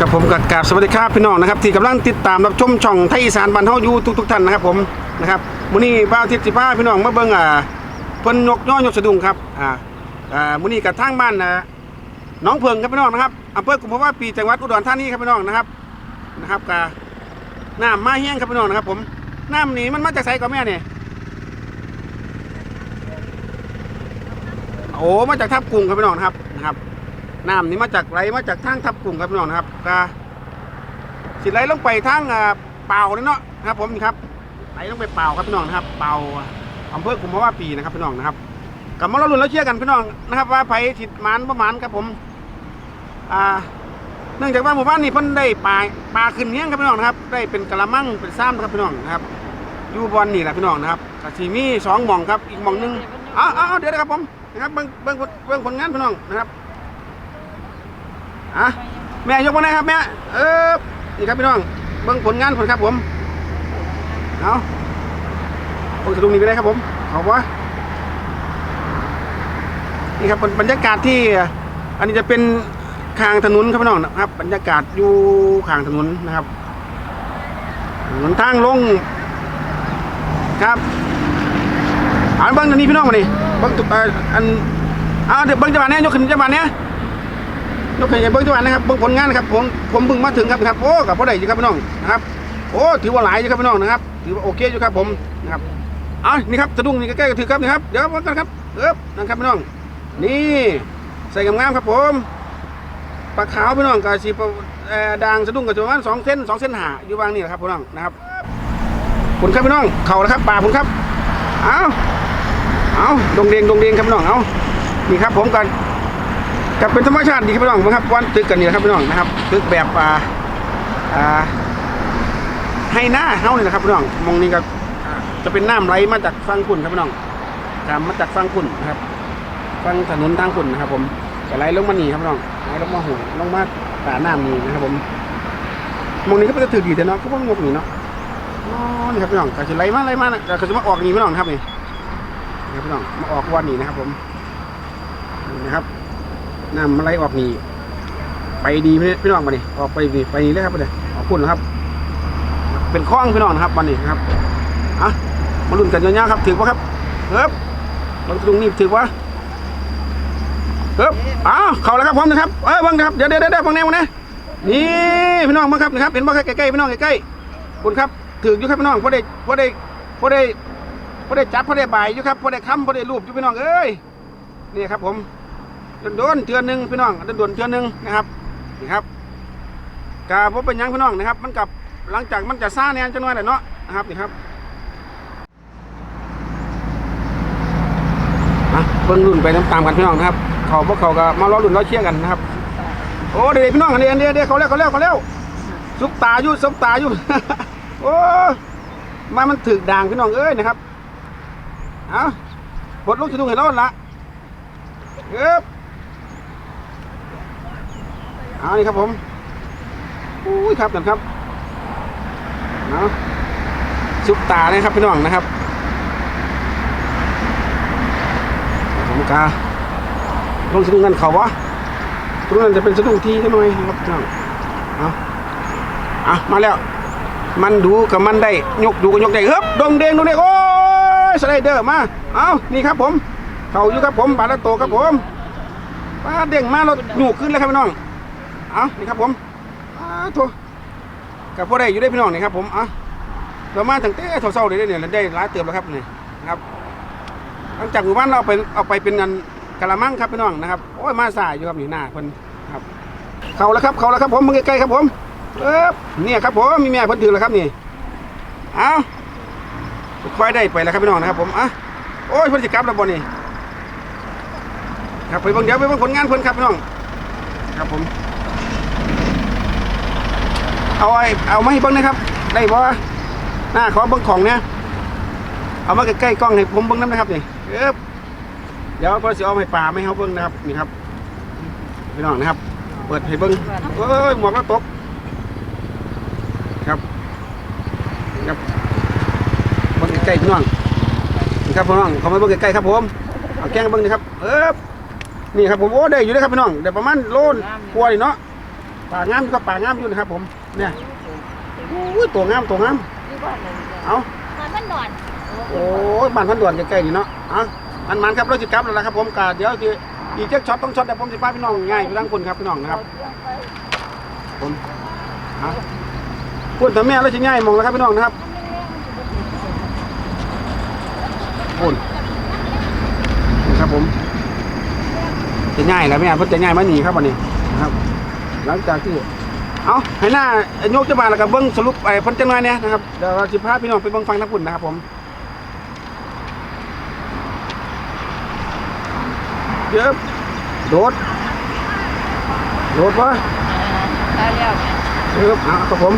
ครับผมกับกาบสวัสดีครับพี่น้องนะครับที่กำลังติดตามรับชมช่องไทยอีสานบ้านเฮาอยู่ทุก ๆ ท่านนะครับผมนะครับมื้อนี้บ้าวทิพย์สิพาพี่น้องมาเบิ่งอ่าเพิ่นนกย่อยกสะดุ้งครับอ่าอ่ามื้อนี้กับทางบ้านนะน้องเพิงครับพี่น้องนะครับอำเภอกุมภาวะปีจังหวัดอุดรธานีครับพี่น้องนะครับนะครับกาน้ำมาแห้งครับพี่น้องนะครับ ผมน้ำนี่มันมาจากไสก่อนแม่เนี่ยโอ้มาจากทับกรุงครับพี่น้องนะครับนะครับ น้ำนี่มาจากไหลมาจากทางทับกลุ่มครับพี่น้องนะครับก็สิไหลลงไปทางเป่านี่เนาะนะครับ ผมครับไหลลงไปเป่าครับพี่น้องนะครับ เป่าอำเภอกุมภาวะปีนะครับพี่น้องนะครับกับมาเราลุ้นแล้วเชื่อกันพี่น้องนะครับ ว่าไผถิดมันประมาณครับผมอ่าเนื่องจากว่าหมู่บ้านนี้เพิ่นได้ปลาปลาขึ้นเนี้ยงครับพี่น้องนะครับ ได้เป็นกะละมังเป็นซ้ำครับพี่น้องนะครับอยู่บอลนี่แหละพี่น้องนะครับกะสีมีสองหม่องครับอีกหม่องหนึงอ้าวอ้าวเดี๋ยวนะครับผมนะครับเบิ่งเบิ่งเบิ่งผลงานพี่น้องนะครับ อะแม่ยกมาหน่อยครับแม่เออนี่ครับพี่น้องเบิ่งผลงานผลครับผมเอาเบิ่งสะดุงนี่ไปได้ครับผมขอบวะนี่ครับบรรยากาศที่อันนี้จะเป็นข้างถนนครับพี่น้องนะครับ บรรยากาศอยู่ข้างถนนนะครับถนนทางลงครับอ่านเบิ้งอันนี้พี่น้องมาดิเบิ้งตุเอ่ออันเอาเดี๋ยวเบิ้งจังหวะเนี้ยยกขึ้นจังหวะเนี้ ยยกให้เบิ้งทุกวันนะครับเบิ้งผลงานนะครับผมผมเพิ่งมาถึงครับครับโอ้กับพ่อใดอยู่ครับพี่น้องนะครับโอ้ถือว่าหลายอยู่ครับพี่น้องนะครับถือว่าโอเคอยู่ครับผมนะครับเอานี่ครับสะดุ้งนี่ใกล้ๆก็ถือครับนี่ครับเดี๋ยวมากันครับเอ๊บนะครับพี่น้องนี่ใส่งามๆครับผมปลาขาวพี่น้องกับสีด่างสะดุ้งกับประมาณสองเส้นสองเส้นหาอยู่วางนี่แหละครับพี่น้องนะครับผลครับพี่น้องเข่าแล้วครับปลาผมครับเอาเอาดงเดงดงเดงครับพี่น้องเอานี่ครับผมกัน กับเป็นธรรมชาติดีครับพี่น้องนะครับวันตึกกันนี่นะครับพี่น้องนะครับตึกแบบอ่าอ่าให้หน้าเฮานี่นะครับพี่น้องมองนี่ก็จะเป็นน้ำไหลมาจากฟังคุณครับพี่น้องตามมาจากฟังคุณนะครับฟังถนนทางคุณนะครับ ผมจะไหลลงมานี่ครับพี่น้องไหลลงมาหูลงมาตาน้ำนี่นะครับ ผมมองนี้ก็เป็นถือดีแต่เนาะก็ว่างบนี่เนาะนี่ครับพี่น้องก็จะไหลมาไหลมานะก็จะมาออกนี่พี่น้องครับนี่นะครับพี่น้องมาออกวันนี้นะครับ ผมนี่นะครับ น้ำมันไหลออกนี่ไปดีพี่พี่น้องมานี่ออกไปนี่ไปนี่เลยครับเลยออกพุ่นะครับ เป็นคล้องพี่น้องนะครับวันนี้ครับอะมาลุ้นกันยาวๆครับถือว่าครับเฮ้ยบางตรงนี้ถือว่าเฮ้ยอ้าวเข้าแล้วครับพร้อมนะครับเอ้ยบังนะครับเดี๋ยวเดี๋ยวเดี๋ยวบังแนวบังแนวนี่พี่น้องบังครับนะครับเห็นบ่ใกล้ๆพี่น้องใกล้ๆคุณครับถืออยู่ครับพี่น้องพอได้พอได้พอได้พอได้จับพอได้ใบอยู่ครับพอได้ค้ำพอได้รูปอยู่พี่น้องเอ้ยนี่ครับผม โดนเทือนหนึ่งพี่น้องโดนเทือนหนึ่งนะครับนี่ครับกาบ่เป็นยังพี่น้องนะครับ มันกับหลังจากมันจะซ่าแน่จังหน่อยแหละเนาะนะครับนี่ครับอะเบิ่งรุ่นไปตามๆกันพี่น้องนะครับเขาพวกเขาก็มาล้อรุ่นล้อเชี่ยกันนะครับ โอ้เดี๋ยวๆพี่น้องอันนี้อันนี้อันนี้เขาเร็วเขาเร็วเขาเร็วซุปตาอยู่ซุปตาอยู่โอ้มามันถึกด่างพี่น้องเอ้ยนะครับ เอาปลดลูกจะดูเห็นแล้วละเอ๊บ เอานี่ครับผมอุ้ยครับนั่นครับเอาะซุปตาเลยครับพี่น้องนะครับผมกาลงสะดุ้งกันเขาวะตรงนั้นจะเป็นสะดุ้งที่เท่าน้อยครับพี่น้องเอาอะมาแล้ว มันดูกับมันได้ยกดูกับยกได้เฮ้บดงเด้งดงเด้งโอ้ยสไลเดอร์มาเอานี่ครับผมเขาอยู่ครับผมบาลาโตครับผมปลาเด้งมาเราหนูขึ้นเลยครับพี่น้อง เอานี่ครับผมอ้าโถกับพวกได้อยู่ได้พี่น้องนี่ครับผมอะเรามาตั้งแต่เช้าๆเลยเด้เนี่ยได้หลายเติมแล้วครับนี่นะครับหลังจากหมู่บ้านเราไปเอาไปเป็นงานกะละมังครับพี่น้องนะครับโอ้ยมาสายอยู่ครับนี่หน้าเพิ่นครับ เขาแล้วครับเขาแล้วครับผมมึงใกล้ๆครับผมเอ๊บเนี่ยครับผมมีแม่เพิ่นถือแล้วครับนี่เอาค่อยได้ไปแล้วครับพี่น้องนะครับ ผมอะโอ้ยเพิ่นสิกลับแล้วบ่นี่ครับไปเบิ่งเดี๋ยวไปเบิ่งผลงานเพิ่นครับพี่น้องครับผม เอาไอ้เอามาให้เบิ่งนะครับ ได้บ่หน้าขอเบิ่งของเนี่ยเอามาใกล้ๆกล้องให้ผมเบิ่งน้ำนะครับนี่เอ๊บเดี๋ยวพอสิเอาให้ป่าไม่ให้เขาเบิ่งนะครับนี่ครับพี่น้องนะครับ เปิดให้เบิ่งเอ้ยหมวกแล้วตกครับครับเบิ่งใกล้ๆพี่น้องนี่ครับพี่น้องเขามาเบิ่งใกล้ๆครับผมเอาแกงเบิ่งนี่ครับเอ๊บนี่ครับผมโอ้ได้อยู่ได้ครับพี่น้องได้ประมาณโลนกว่าเนาะป่างามอยู่กับป่างามอยู่นะครับผม เนี่ยอุ้ยตัวงามตัวงามนี่บ้านอะไรเนี่ยเอามันมันนอนโอ้ยบ้านพันด่วนใกล้ๆนี่เนาะอะมันมันๆครับรถจิกลับแล้วล่ะครับผมกาเดี๋ยวจะอีกเจ๊กช็อตต้องช็อตแต่ผมจะพาพี่น้องง่ายอยู่ดังคนครับพี่น้องนะครับผมเอาพูดถึงแม่แล้วจะง่ายมองแล้วครับพี่น้องนะครับพูดนี่ครับผมจะง่ายแล้วแม่เพิ่นจะง่ายมาหนีครับวันนี้นะครับ หลังจากที่ เอาให้หน้ายกจะมาแล้วก็เบิ้งสรุปไอ้เพิ่นจังหน่อยเนี่ยนะครับเดี๋ยวเราจะพาพี่น้องไปเบิ้งฟังทั้งปุ่นนะครับผมเยอะโดดโดดวะตายแล้วเออเอาครับผม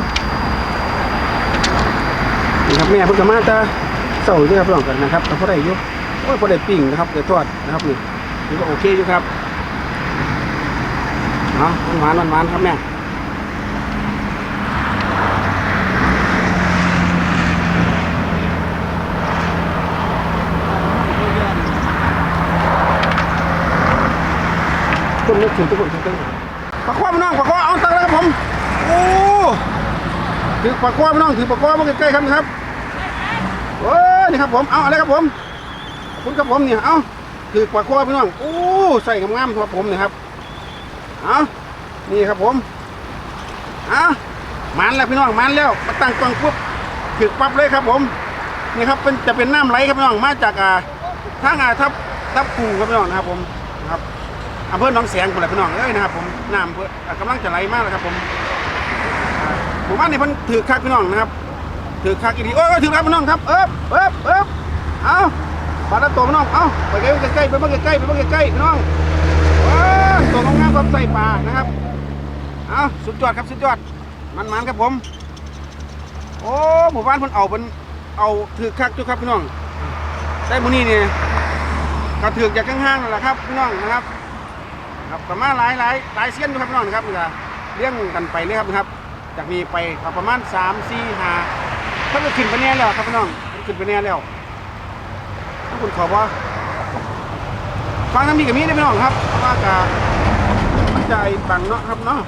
นี่ครับแม่เพิ่งจะมาจะเศร้าอยู่ครับพี่น้องกันนะครับแต่พอได้อยู่โอ้ยพอได้ปิ้งนะครับได้ทอดนะครับนี่นี่ก็โอเคอยู่ครับเอาหวานๆหวานๆครับแม่ ค นึกถึงทุกคนทุกคนปลาคว้าพี่น้องปลาคว้าเอาตังแล้วครับผมโอ้ถือปลาคว้าพี่น้องถือปลาคว้ามาใกล้ๆครับนะครับโอ้ยนี่ครับผมเอาอะไรครับผมคุณครับผมเนี่ยเอาถือปลาคว้าพี่น้องโอ้ใส่งามๆครับผมเนี่ยครับเอานี่ครับผมเอามันแล้วพี่น้องมันแล้วมาตั้งกล้องปุ๊บถือปั๊บเลยครับผมนี่ครับเป็นจะเป็นน้ำไหลครับพี่น้องมาจากอ่าทางอ่าทับทับกูครับพี่น้องนะครับผมนะครับ อำเภอหนองแสงคนละพี่น้องเอ้ยนะครับผมน้ำเพิ่อกำลังจะไหลมากแล้วครับผมผมว่านี่เพิ่นถือคักพี่น้องนะครับถือคักอีดีโอ้ยถือคักพี่น้องครับเอ๊บเอ๊บเอ๊บเอาปลาตะโตพี่น้องเอาไปใกล้ไปเบิ่งใกล้ไปเบิ่งใกล้พี่น้องว้าวตัวงงามครับใส่ปลานะครับเอาสุดยอดครับสุดยอดมันๆครับผม โอ้หมู่บ้านเพิ่นเอาเพิ่นเอาถือคักจุครับพี่น้องได้มื้อนี้นี่ก็ถือจากข้างๆนั่นแหละครับพี่น้องนะครับ ครับประมาณหลายหลายหลายเซียนอยู่ครับพี่น้องนะครับนี่ก็เลี้ยงกันไปเลยครับนะครับ จากนี้ไปประมาณสามสี่ห้าถ้าจะขึ้นไปแน่แล้วครับพี่น้องขึ้นไปแน่แล้วถ้าคุณขอว่าฟังน้ำดีกับมีได้พี่น้องครับเพราะว่ากะมันใจบังเนาะครับเนาะ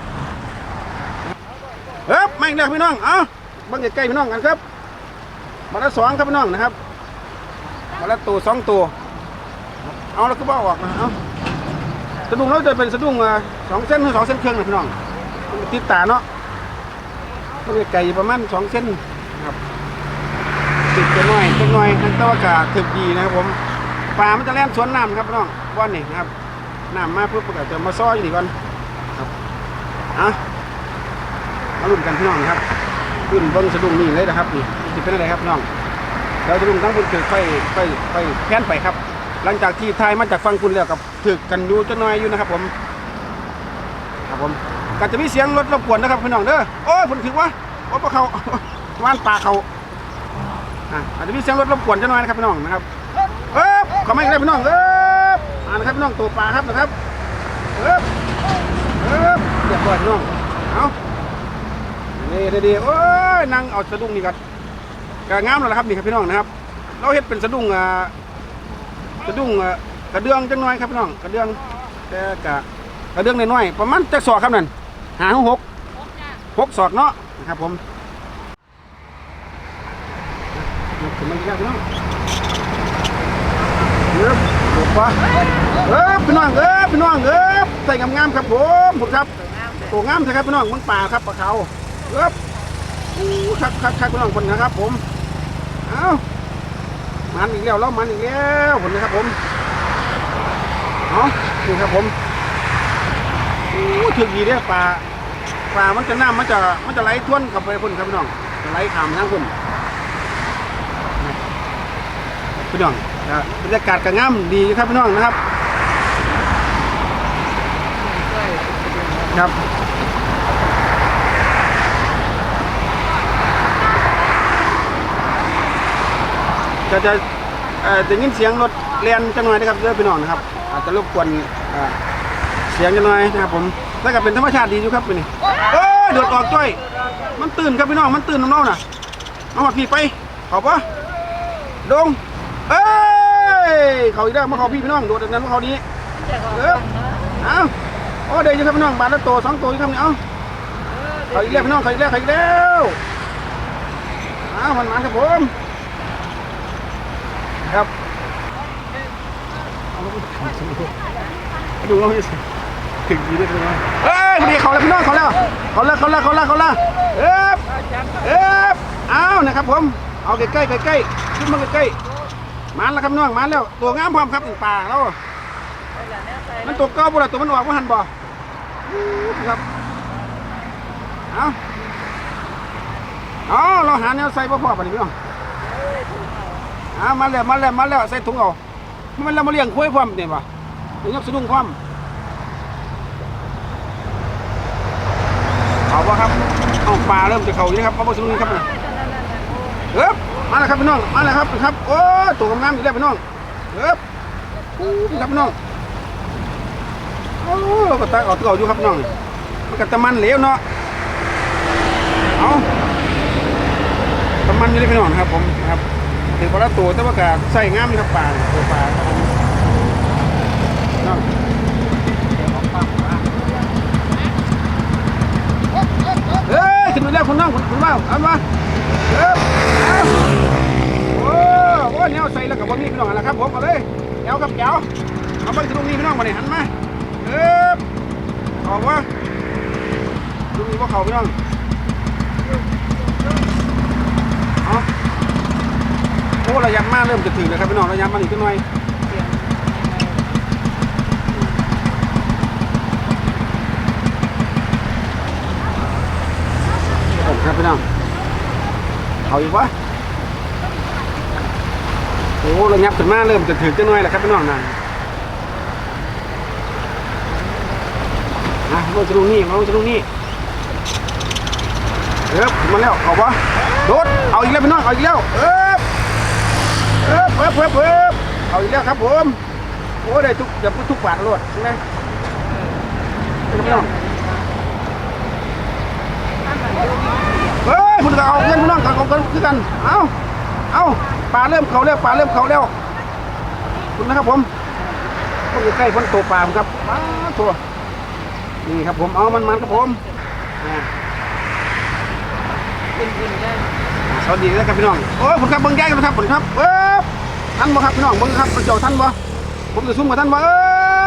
เอ๊บไม่เลือกพี่น้องเอ้าเบังใกล้พี่น้องกันครับมาละสองครับพี่น้องนะครับมาละตัวสองตัวเอาแล้วก็บ้าออกนะเอา สะดุ้งเราจะเป็นสะดุ้งสองเส้นหรือสองเส้นเครื่องนะพี่น้องติดตาเนาะต้องไก่ประมาณสองเส้นครับติดจะน้อยจะน้อยนั่นแตว่ากาศถึกดีนะครับผมปลามันจะแล่นสวนน้ำครับพี่น้องก้อนนี่ครับน้ำมาเพื่อประกาศจะมาซ้อยอยู่ดีก่อนครับอะมาลุ้นกันพี่น้องครับขึ้นเบิ้งสะดุ้งนี่เลยนะครับนี่จะเป็นอะไรครับน้องเราสะดุ้งทั้งคุณคือค่อยค่อยค่อยแค้นไปครับ หลังจากที่ทายมาจากฟังคุณแล้วกับถึกกันอยู่จะน้อยอยู่นะครับ ผมครับผมก็จะมีเสียงรถรบกวนนะครับพี่น้องเด้อโอ้ยผมถึงว่าโอ้ยปลาเขาว่านปลาเขาอะอาจจะมีเสียงรถรบกวนจะน้อยนะครับพี่น้องนะครับเอ๊บขอไม่ได้พี่น้องเอ๊บอ่านะครับพี่น้องตัวปลาครับนะครับเอ๊บเอ๊บเรียบร้อยพี่น้องเอานี่ดีๆโอ้ยนั่งเอาสะดุ้งนี่กันกงามแล้วครับนี่ครับพี่น้องนะครับ เราเห็ดเป็นสะดุ้งอ่า กระดุ้งเอ่อกระเดื่องจังน้อยครับพี่น้องกระเดื่องแต่กะกระเดื่องน้อยๆประมาณจักศอกครับนั่นหาหกหกศอกเนาะนะครับผมยกขึ้นมาอีกแล้วพี่น้องเอ๊บหลบปะเอ๊บพี่น้องเอ๊บพี่น้องเอ๊บใส่งามๆครับผมผมครับตัวงามใช่ครับพี่น้องมันป่าครับปลาเขาเอ๊บอู้คักคักคักพี่น้องคนนะครับผมเอ้า มันอีกแล้วแล้วมันอีกแล้วผมนะครับผมเนาะนี่ครับผมโอ้ถึงดีเนี่ยปลาปลามันจะน้ำมันจะมันจะไหลท่วนกับไปพุ่นครับพี่น้องจะไหลขามทางพุ่นพี่น้องนะบรรยากาศก็งามดีครับพี่น้องนะครับครับ จะจะเอ่อจะยินเสียงรถเรียนจังหน่อยนะครับเด้อพี่น้องนะครับอาจจะรบกวนอ่าเสียงจังหน่อยนะครับผมแล้วก็เป็นธรรมชาติดีอยู่ครับพี่นี่เอ้ยโดดออกจ้อยมันตื่นครับพี่น้องมันตื่นน้องๆน่ะเอามาพี่ไปขอบปะดงเอ้ยเขาอีกแล้วมาเขาพี่พี่น้องโดดจากนั้นมาเขานี้เออเอาโอ้เดี๋ยวจะครับพี่น้องบาทละตัวสองตัวอยู่ครับเนี่ยเอาเขาอีกแล้วพี่น้องเขาอีกแล้วเขาอีกแล้วอ้าวมันมาครับผม ครับดูว่ามันถึงดีด้วยไหมเอ้ยพอดีเขาแล้วพี่น้องเขาแล้วเขาแล้วเขาแล้วเขาแล้วเขาแล้วเอ๊บเอ๊บเอาวนะครับผมเอาใกล้ใกล้ใกล้ขึ้นมาใกล้ๆมาแล้วครับน้องมาแล้วตัวงามพร้อมครับป่าแล้วมันตัวเก้าบ่ล่ะตัวมันออกว่าหันบ่ครับเอาเอาเราหาแนวใส่พ่อพ่อปะนี่พี่น้อง อามาแล้วมาแล้วมาแล้วใส่ถุงเอามันเรามาเลี้ยงคุ้ยพร้อมเนี่ยป่ะเดี๋ยวยกสะดุ้งพร้อมเอาปะครับเอาปลาเริ่มจะเขาอยู่นะครับเอาปลาสะดุ้งครับนะเอ๊บมาแล้วครับพี่น้องมาแล้วครับครับโอ้ตัวงามๆอีกแล้วพี่น้องเอ๊บอู้พี่ครับพี่น้องโอ้ก็ตายออกตัวอาอยู่ครับน้องมันก็ตะมันเหลวเนาะเอาตะมันอยู่ได้พี่น้องครับผมครับ ถือว่าละตัวแต่ว่ากาใส่งามครับปลาตัวปลาครับเฮ้ยขึ้นไปแล้วคุณน้องคุณคุณว่าเอามาเฮ้ยเอาโอ้โหแนวใส่แล้วกับบนนี้พี่น้องนะครับผมเอาเลยแก้วครับแก้วเอาไปถึงตรงนี้พี่น้องมาเนี่ยหันมาเฮ้ยออกว่าตรงนี้ว่าเขาพี่น้อง เอา โอ้ระยำมากเริ่มจะถึงแล้วครับพี่น้องระยำมาอีกนิดหน่อยผมครับพี่น้องเอาอีกวะโอ้ระยับขึ้นมาเริ่มจะถึงจะหน่อยแล้วครับพี่น้องนะนะลงจะลงนี่มาลงจะลงนี่เอ๊บมาแล้วเอาปะโดดเอาอีกแล้วพี่น้องเอาอีกแล้วเอ๊บเอ๊บ เอ๊บเอ๊บเอ๊บเอาอีกแล้วครับผมโอ้ได้ทุกอย่าพูดทุกบาทรวดใช่ไหมพี่น้องเฮ้ยคุณก็เอาเงินพี่น้องกันเอากันคือกัน เอาเอาปลาเริ่มเขาแล้วปลาเริ่มเขาแล้วคุณนะครับผมต้องอยู่ใกล้พ้นตัวปลาผมครับปลาตัวนี่ครับผมเอามันมันครับผมอ่าสวัสดีนะครับพี่น้องโอ้ยผมครับเบิ้งแย่กันนะครับผมครับเอ๊บ ท่านบ่ครับพี่น้องเบิ้งครับเจ้าท่านบ่ผมจะซุ่มกับท่านบ่เอ๊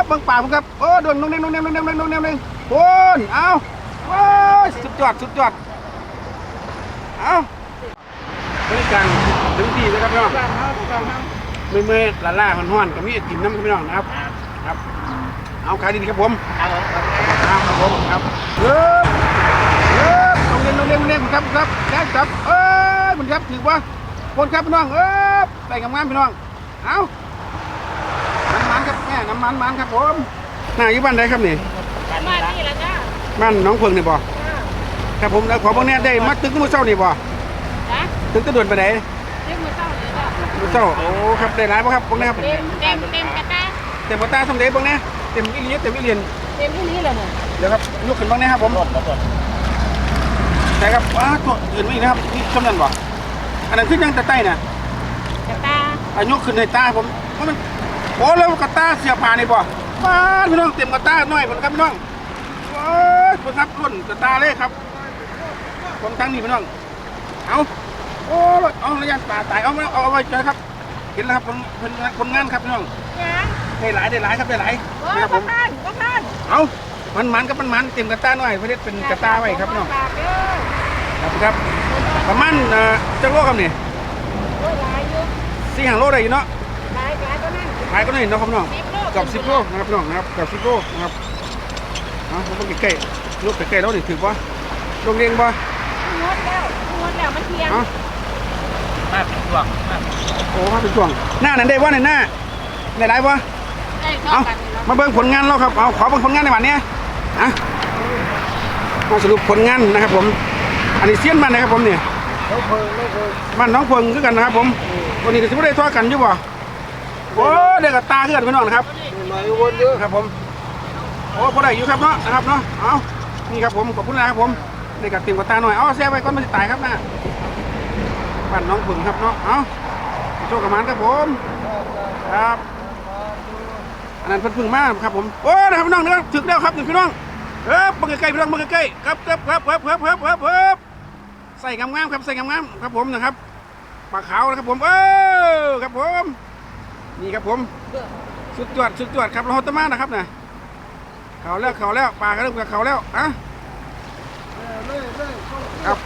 บเบิ้งป่าผมครับโอ้ดวงน้องเน่งน้องเน่งน้องเน่งน้องเน่งน้องเน่งโอนเอาโอ้ยสุดยอดสุดยอดเอาบริการถึงที่นะครับพี่น้องเมื่อเมื่อยๆล่ามันห้อนๆก็มีไอติมน้ำกับพี่น้องนะครับครับเอาขายดีๆครับผมเอาครับผมครับเอ๊บเอ้ยลงเรียนลงเรียนลงเรียนผมครับผมครับแจ๊คครับเอ้ยมันครับถือว่าคนครับพี่น้องเอ้ยไปงามๆพี่น้อง เอาน้ำมันครับแม่น้ำมันมันครับผมน่าอยู่บ้านใดครับนี่มานี่แล้วจ้าบ้านหน้องเพิงนี่บ่ครับผมแล้วขอบอกแน่ได้มาตึกมื้อเช้านี่บ่จ้าตึกตะด่วนไปไหนเรียกมือเศร้าเลยจ้ามื้อเช้าโอ้ครับได้หลายบ่ครับบอกแน่ครับเต็มเต็มเต็มกระตาเต็มบ่ตาสำเร็จบอกแน่เต็มอีหลีเต็มอีเลียนเต็มที่นี้เลยเนี่ยเดี๋ยวครับยกขึ้นบ้างแน่ครับผมใช่ครับว้าตัวอื่นไม่นะครับนี่จำนั้นบ่อันนั้นขึ้นยังแต่ใต้น่ะกระตา อายุขึ้นในตาผมเพราะมันโอ้แล้วกระตาเสียปลานี่บ่ป้าดพี่น้องเต็มกระตาหน่อยผมครับพี่น้องโอ้ยผมครับรุ่นกระตาเลยครับคนทั้งนี้พี่น้องเอาโอ้ยเอาระยะปลาตายเอามาเอาเอาไว้เจอครับ เห็นแล้วครับคนคนคนงานครับพี่น้องยังได้หลายได้หลายครับได้หลายโอ้ยนะครับผก็มท่านก็ท่านเอามันมันกับมันมันเต็มกระตาหน่อยเพื่อเป็นกระตาไว้ครับพี่น้องปากเด้อครับครับประมาณเอ่อจักโลครับนี่โอ้ยหลายอยู่ สี่ห้าโลได้อยู่เนาะหลายหลายก็นั่นขายก็ได้เนาะครับพี่น้องสิบโลกับสิบโลนะครับพี่น้องนะครับกับสิบโลนะครับเอาผมต้องใกล้ๆลูกใกล้ๆแล้วนี่ถือว่าลงเรียงบ่งดแล้วงดแล้วมันเที่ยงเอามาเป็นช่วงมาโอ้มาเป็นช่วงหน้านั้นได้บ่ในหน้าได้หลายบ่ได้เท่าเอากันนี่มาเบิ่งผลงานเราครับเอาขอเบิ่งผลงานในวันนี้อะมาสรุปผลงานนะครับผม อันนี้เซียนบ้านนะครับผมเนี่ย น้นบ้านน้องเพิงคือกันนะครับผมวันนี้ก็จะไม่ได้ทอดกันอยู่บ่โอ้เด็กกับตาเพื่อนพี่นอนนะครับมาวนเยอะครับผมโอ้พอได้อยู่ครับเนาะนะครับเนาะเอานี่ครับผมขอบคุณนะครับผมเด็กกับติ่มกับตาหน่อยเอาแซ่บไปก้อนมันจะตายครับนะบ้านน้องเพิงครับเนาะเอาโชคกับมันครับผมครับอันนั้นเพิ่นพึ่งมากครับผมโอ้นะครับน้องนะครับถึงแล้วครับพี่น้องเออมาใกล้ๆพี่น้องมาใกล้ๆครับครับครับครับครับครับครับ ใส่งามๆครับใส่งามๆครับผมนะครับปลาขาวนะครับผมเออครับผม นี่ครับผมสุดยอดสุดยอดครับเราฮอตมานะครับนะเขาแล้วเขาแล้วปลาก็เริ่มกับเขาแล้วอะครับ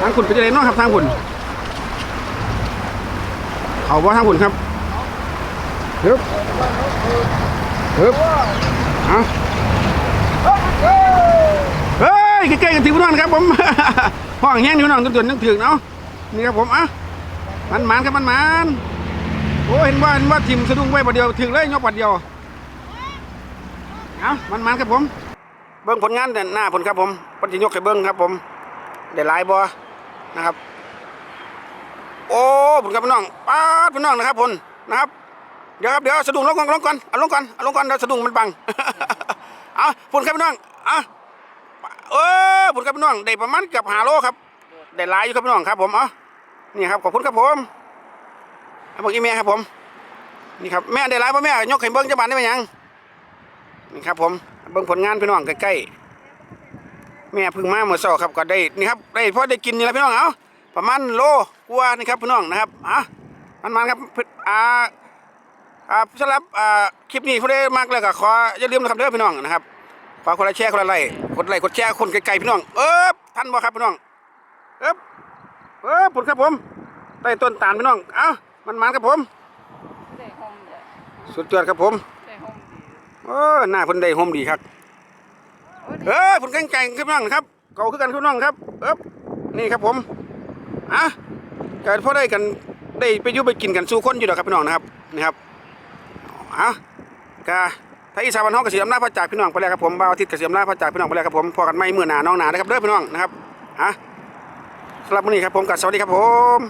ทางคุณไปจะได้น้องครับทางคุณเขาว่าทางคุณครับเฮ้ยเฮ้ยเอาเฮ้ ยใกล้ๆกันถึงพี่น้องครับผมห้องแห้งนี่พี่น้องตุ่นๆนึกถึงเนาะนี่ครับผมอะมันมันครับมันมันโอ้เห็นว่าเห็นว่าทิมสะดุ้งไว้ประเดียวถึงเลยยกปัดเดียวเอามันมันครับผม เบิ้งผลงานแต่หน้าผลครับผมปฏิยกให้เบิ้งครับผมได้หลายบ่นะครับ โอ้ผลครับพี่น้องป้าดพี่น้องนะครับผลนะครับเดี๋ยวครับเดี๋ยวสะดุ้งลงก่อนลงก่อนเอาลงก่อนเอาลงก่อนเดี๋ยวสะดุ้งมันบังเอาผลครับพี่น้องเอา เออผลครับพี่น้องได้ประมาณเกือบหาโลครับได้หลายอยู่ครับพี่น้องครับ ผมเอานี่ครับขอบคุณครับผมเอาบอกอีเมลครับผม นี่ครับแม่ได้หลายป่ะแม่ยกให้เบิ้งจะบานได้ไหมยังนี่ครับ ผมเบิ่งผลงานพี่น้องใกล้ๆแม่พึ่งมาเมื่อเช้าครับก็ได้นี่ครับได้พอได้กินนี่แหละพี่น้องเอาประมาณโลกว่านี่ครับพี่น้องนะครับอะมันมันๆครับอ่าอ่าสำหรับอ่าคลิปนี้ผู้ใดมากแล้วก็ขออย่าลืมนะครับเด้อพี่น้องนะครับ ฝากคนละแชร์คนละไลค์กดไลค์กดแชร์คนไกลๆพี่น้อง เอ๊บทันบ่ครับพี่น้อง เอ๊บเอ๊บผลครับผมได้ต้นตาลพี่น้อง เอ้ามันมันครับผมใส่ห้องเลยสุดยอดครับผมใส่ห้องดีเออหน้าเพิ่นได้โฮมดีครับเออผมแข่งแข่งขึ้นน้องครับ เก่าขึ้นกันขึ้นน้องครับ เอ๊บนี่ครับผมอะการพอได้กันได้ไปอยู่ไปกินกันสู่คนอยู่ดอกครับพี่น้องนะครับ นี่ครับอะกา ถ้าอีสานบ้านเฮาก็สิอำนาจพระจากพี่น้องไปแล้วครับผมบ่าวอาทิตย์ก็สิอำนาจพระจากพี่น้องไปแล้วครับผมพอกันไม่เมื่อหนาน้องหนานะครับเด้อพี่น้องนะครับอะสำหรับมื้อนี้ครับผมก็สวัสดีครับผม